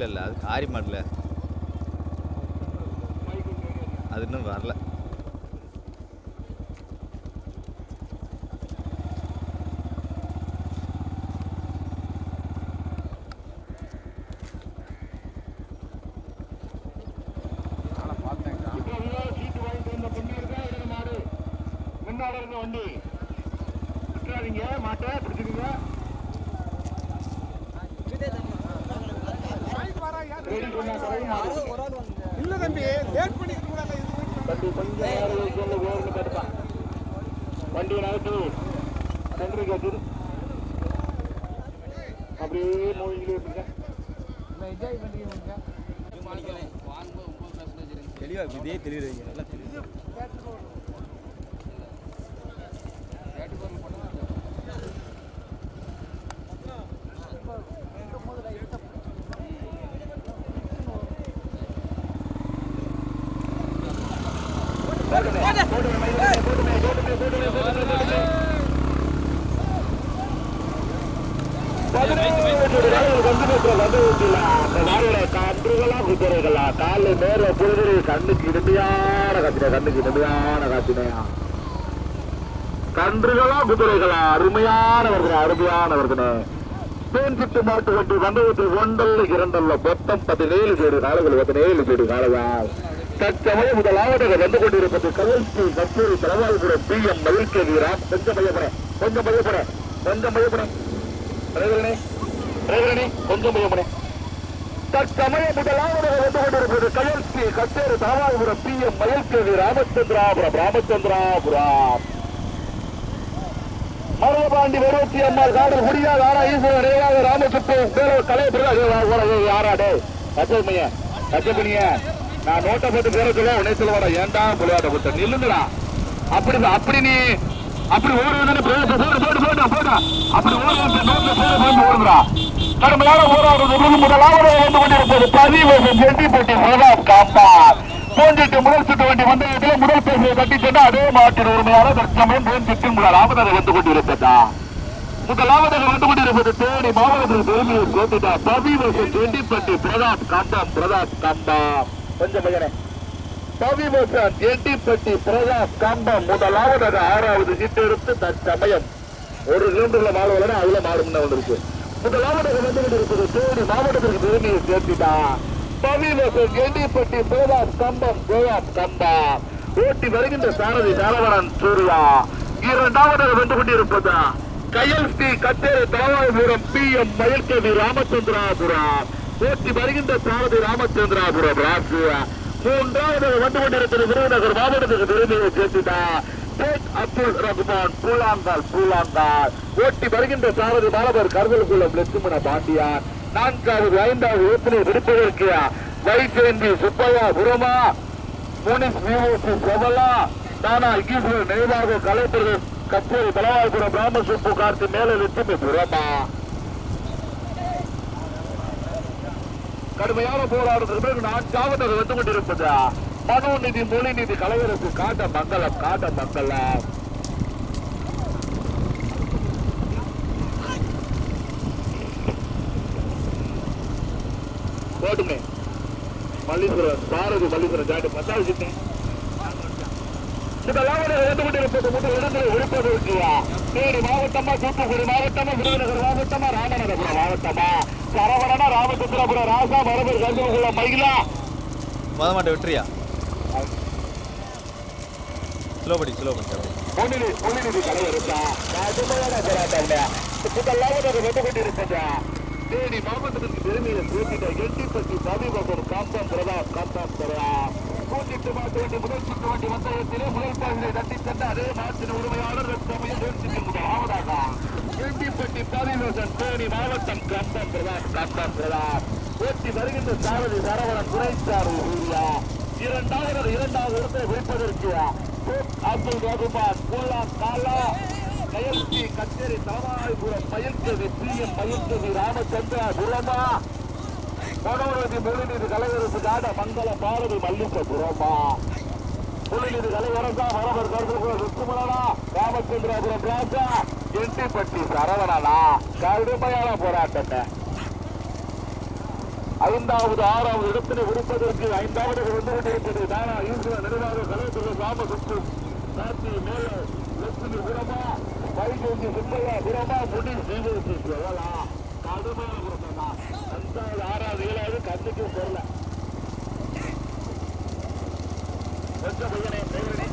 இல்லை இல்லை. அது காரி மாடல. அது இன்னும் வரல. வண்டி. விட்டுறாதீங்க மாட்டை பிடிச்சிருங்க ரெடி பண்ணா கரை மாடு. இல்ல தம்பி லேட் பண்ணிட்டு கூடாது இது தம்பி கொஞ்சம் நேரம் ஓரணும் கேட்டுப்பான். வண்டியை நகர்த்து. சென்ட்ரி கட்டு. அப்படியே மூவிங்களே இருப்பீங்க தெளிவாக இதே தெளிவு வைங்க நல்லா தெளிவு கன்றுகளா குதிரைகளா காலை நேர பொழுது கண்ணுக்கு இனிமையான காத்தினா கண்ணுக்கு இனிமையான காத்தினையா கன்றுகளா குதிரைகளா அருமையான வருதுனே அருமையான வருதுனே தேன் சுட்டு மாட்டு வண்டி வந்தவத்தில் ஒன்றல்ல இரண்டல்ல மொத்தம் பதினேழு பேரு காலங்கள் பதினேழு பேரு காலங்கள் தற்சமயம் முதலாவதாக வந்து கொண்டிருப்பது கல்வி கஸ்தூரி தலைவாழ்புரம் பி எம் மயில்கே வீராம் கொஞ்சம் பயப்பட கொஞ்சம் பயப்பட கொஞ்சம் பயப்பட டிரைவரனே டிரைவரனே கொஞ்சம் பயப்பட தற்சமயம் முதலாவதாக வந்து கொண்டிருப்பது கல்வி கச்சேரி தாராபுரம் பி எம் மயில்கேவி ராமச்சந்திராபுரம் ராமச்சந்திராபுரம். மரபாண்டி வருவத்தி அம்மாள் காடல் முடியாத ஆனா ஈஸ்வரன் ரேவாக ராமசுப்பு கலை பிரகாஷ் யாராடே கச்சமைய கச்சமணிய நான் நோட்டை போட்டு பேர சொல்ல உன்னை சொல்லுவாடா ஏன்டா புள்ளையாட்ட போட்ட நில்லுங்கடா. அப்படி அப்படி நீ அப்படி ஓடுவதுன்னு பிரதேச போடு போடு போடு போடு. அப்படி ஓடுவது நோட்டை போடு போட்டு ஓடுறா கடுமையான போராடுறது முதலாவது வந்து கொண்டிருப்பது பதிவு செட்டிப்பட்டி பிரதாப் காப்பார். பூஞ்சிட்டு முதல் சுட்டு வண்டி வந்ததில் முதல் பேசியை கட்டி சென்று அதே மாட்டின் உரிமையான தற்சமயம் பூஞ்சிட்டு முதலாவதாக வந்து கொண்டிருப்பதா? முதலாவது வந்து கொண்டிருப்பது தேனி மாவட்டத்தில் பெருமையை சேர்த்துட்டா பதிவு செட்டிப்பட்டி பிரதாப் கம்பம் பிரதாப் கம்பம் கொஞ்சம் பையனே. மோசன் எட்டிப்பட்டி பிரதாப் கம்பம் அது ஆறாவது சீட்டு எடுத்து தற்சமயம் ஒரு கிலோமீட்டர்ல மாடு வரல அதுல மாடு முன்ன வந்திருக்கு. முதலாவது வந்து கொண்டிருப்பது தேடி மாவட்டத்திற்கு பெருமையை சேர்த்துட்டா பதிவசன் எட்டிப்பட்டி பிரதாப் கம்பம் பிரதாப் கம்பம் ஓட்டி வருகின்ற சாரதி நலவரன் சூர்யா. இரண்டாவது வந்து கொண்டிருப்பதா கையல் ஸ்ரீ கச்சேரி தலவாய்புரம் பி எம் மயில்கவி ராமச்சந்திராபுரம். ஓட்டி வருகின்ற சாரதி ராமச்சந்திராபுரம் ராசு. மூன்றாவது வந்து கொண்டிருக்கிற விருதுநகர் மாவட்டத்துக்கு பெருமையை சேர்த்துட்டா. ஷேக் அப்துல் ரகுமான் பூலாந்தால் பூலாந்தால் ஓட்டி வருகின்ற சாரதி மாணவர் கருதலுக்குள்ள லட்சுமண பாண்டியா நான்காவது ஐந்தாவது ஓட்டுநர் விடுப்பதற்கு வைசேந்தி சுப்பையா புரமா முனிஸ் விஓசி செவலா? தானா ஈஸ்வரர் நினைவாக கலைப்பிரதேஷ் கச்சேரி தலவாய்புரம் ராமசுப்பு கார்த்தி மேல லட்சுமி புரமா கடுமையான போராட்டத்துக்கு பிறகு நான்காவது அது வந்து கொண்டிருப்பது. மனோநிதி மொழிநிதி கலைஞருக்கு காட்ட மங்களம் காட்ட மங்கலம் போட்டுமே. மல்லீஸ்வரன் பாரதி மல்லீஸ்வரன் ஜாயிண்ட் பத்தாவது சிட்டேன் முதலாவது வந்து முதல் இடத்தில் விழுப்பதற்கு தேனி மாவட்டமா தூத்துக்குடி மாவட்டமா விருதுநகர் மாவட்டமா ராமநாதபுரம் மாவட்டமா? சரவண ராமச்சந்திரபுரம் ராசா மரபர் கருதுகுள்ள மயிலா. மொத மாட்டை விட்டுறியா ஸ்லோ படி ஸ்லோ படி பொன்னிலி பொன்னிலி தலைவருக்கா கடுமையான போராட்டம் முதலாவது வந்து கொண்டிருப்பது தேனி மாவட்டத்திற்கு பெருமையை கூட்டிட்ட எட்டிப்பட்டி பதிவகர் காம்பம் பிரதாப் காம்பம் பிரதாப் கூட்டிட்டு மாட்டு வண்டி முதல் சுட்டு வண்டி வந்தயத்திலே முதல் பகுதியை தட்டி சென்ற அதே மாட்டின் உரிமையாளர் சமயம் முயற்சிக்கு முதலாவதாக எட்டிப்பட்டி பாலிலோசன் தேனி மாவட்டம் காம்பம் பிரதாப் காம்பம் பிரதாப் போட்டி வருகின்ற சாரதி சரவணன் குறைச்சார் சூர்யா இரண்டாவது இரண்டாவது இடத்தை வைப்பதற்கு அப்துல் ரகுமான் கோலா காலா. கயல்சி கச்சேரி தலவாய்புரம் பயிர்கவி பி எம் பயிர்கவி ராமச்சந்திரா புரமா மனோரதி மொழிநீதி கலைஞருக்கு காட மங்கள பாரதி மல்லிக புரமா மொழிநீதி கலைவரசா மரபர் கருதுகுல ருக்குமலனா ராமச்சந்திராபுரம் ராஜா. எட்டிப்பட்டி சரவணனா கடுமையான போராட்டத்தை. ஐந்தாவது ஆறாவது இடத்தினை கொடுப்பதற்கு ஐந்தாவது வந்து கொண்டிருப்பது தானா ஈஸ்வர நிர்வாக கலைத்துறை சுற்று சாத்தி மேல லட்சுமி புறமா வைகோங்கி சுப்பையா புறமா முடி சீவசி எவ்வளா? கடுமையான புறமா அஞ்சாவது ஆறாவது ஏழாவது கண்ணுக்கு தெரியல. கொஞ்ச பையனே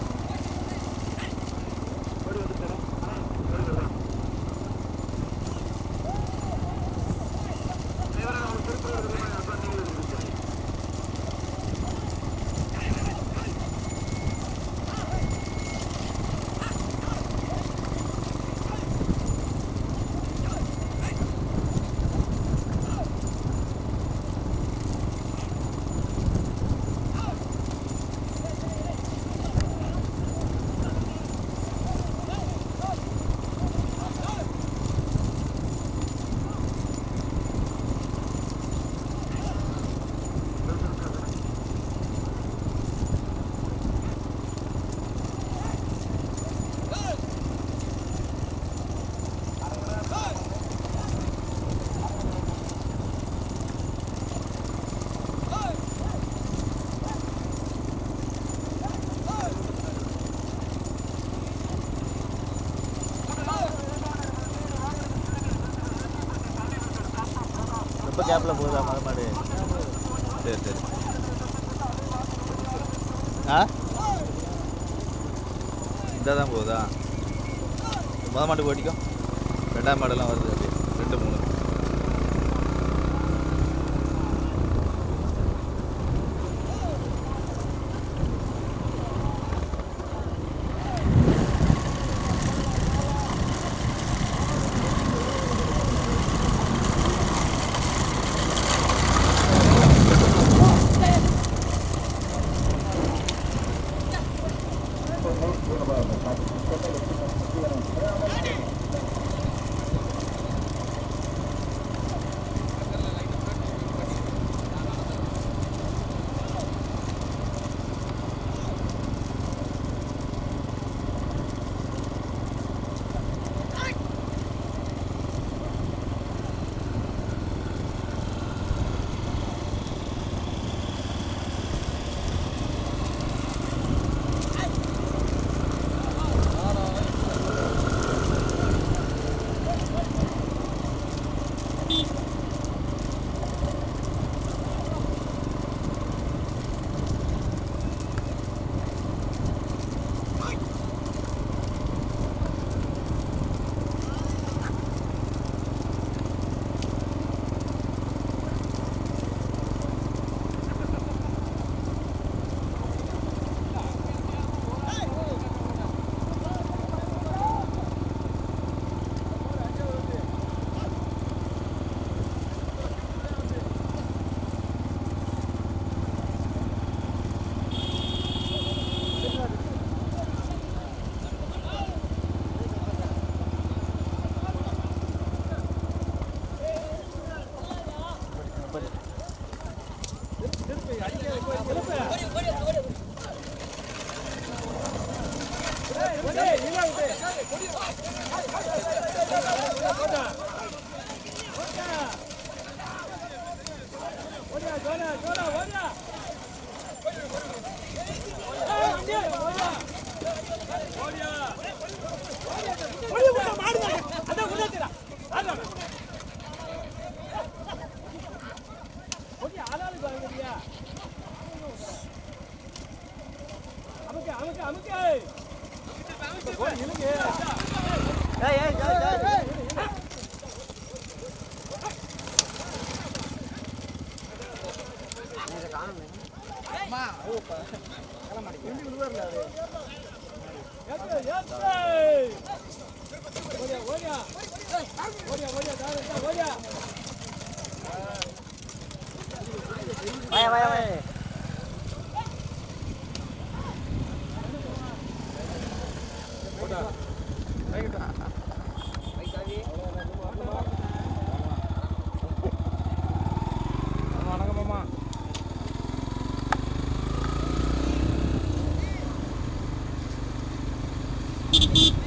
கேப்பில் போகுதா மத மாடு சரி சரி. ஆ? தான் போகுதா? மொத மாட்டுக்கு ஓட்டிக்கும் ரெண்டாம் மாடெல்லாம் வருது ரெண்டு மூணு. Go now, go now, go now. படித்த போய் Eat.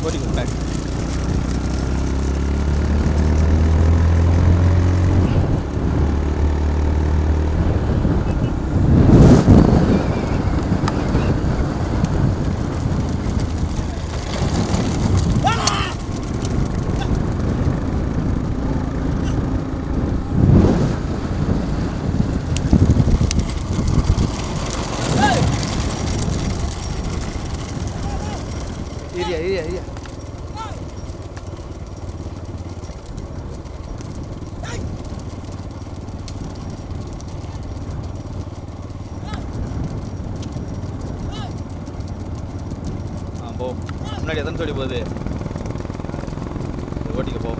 Very good. Thanks. முன்னாடி எத்தனை சொல்லி போகுது? சரி, ஓட்டிக்க போ.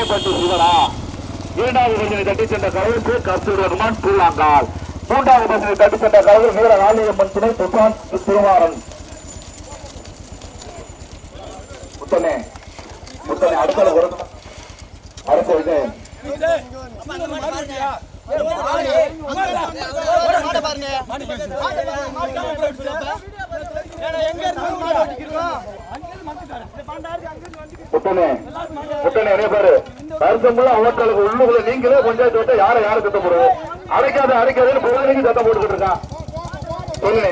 என்டி சிவனா இரண்டாவது பசனை தட்டி சென்ற கலவுக்கு கஸ்தூரி ஹனுமான் பூலாங்கால் மூன்றாவது பசனை தட்டி சென்ற கடவுள் வீர ஆலயம்மன் துணை பிரசாந்த் திருமாறன் முத்தனே முத்தனே அடுத்த ஒரு அடுத்த இது. முத்தனே முத்தனே நிறைய பேரு. கருத்தம்புல அவர்களுக்கு உள்ளுக்குள்ள நீங்களே பஞ்சாயத்து விட்டு யாரை யாரை சத்தம் போடுறது அடைக்காத அடைக்காதுன்னு பொருளைக்கு சத்தம் போட்டுக்கிட்டு இருக்கான் சொல்லுங்க